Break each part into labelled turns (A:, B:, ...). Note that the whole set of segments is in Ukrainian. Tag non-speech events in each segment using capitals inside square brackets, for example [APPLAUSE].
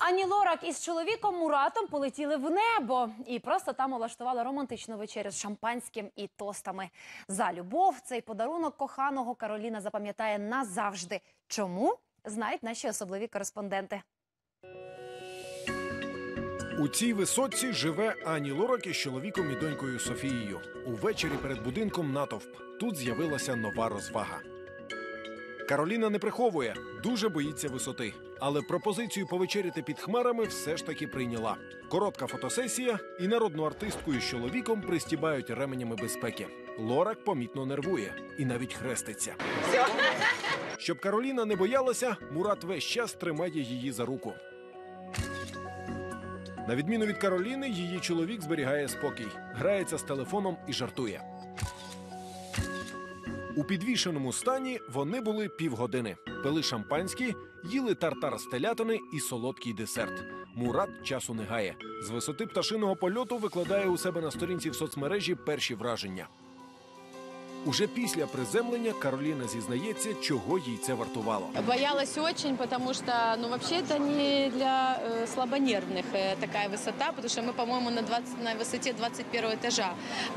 A: Ані Лорак із чоловіком Муратом полетіли в небо і просто там улаштували романтичну вечерю з шампанським і тостами. За любов цей подарунок коханого Кароліна запам'ятає назавжди. Чому знають наші особливі кореспонденти.
B: У цій висотці живе Ані Лорак із чоловіком і донькою Софією. Увечері перед будинком натовп. Тут з'явилася нова розвага. Кароліна не приховує, дуже боїться висоти. Але пропозицію повечеряти під хмарами все ж таки прийняла. Коротка фотосесія, і народну артистку із чоловіком пристібають ременями безпеки. Лорак помітно нервує і навіть хреститься. Щоб Кароліна не боялася, Мурат весь час тримає її за руку. На відміну від Кароліни, її чоловік зберігає спокій, грається з телефоном і жартує. У підвішеному стані вони були півгодини. Пили шампанські, їли тартар з телятини і солодкий десерт. Мурат часу не гає. З висоти пташиного польоту викладає у себе на сторінці в соцмережі перші враження. Уже після приземлення Кароліна зізнається, чого їй це вартувало.
C: Боялась очень, потому что, ну, вообще это не для э, слабонервных э, такая высота, потому что мы, по-моему, на, 20, на высоте 21 этажа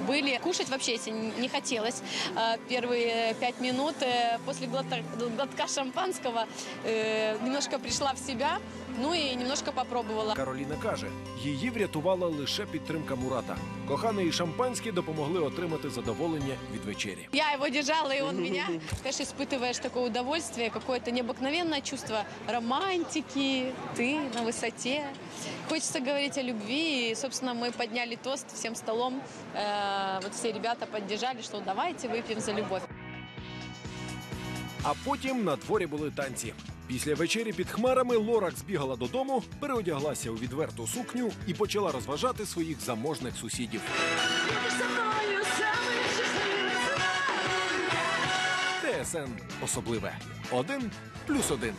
C: были. Кушать вообще если не хотелось. Э, первые пять минут э, после глотка, глотка шампанского э, немножко пришла в себя, ну и немножко попробовала.
B: Кароліна каже, її врятувала лише підтримка Мурата. Коханий і шампанське допомогли отримати задоволення від вечері.
C: Я его держала, и он [LAUGHS] меня. Конечно, испытываешь такое удовольствие, какое-то необыкновенное чувство романтики, ты на высоте. Хочется говорить о любви, и, собственно, мы подняли тост всем столом. Э, вот все ребята поддержали, что давайте выпьем за любовь.
B: А потім на дворі були танці. Після вечері під хмарами Лорак збігала додому, переодяглася у відверту сукню і почала розважати своїх заможних сусідів. ТСН особливе. Один плюс один.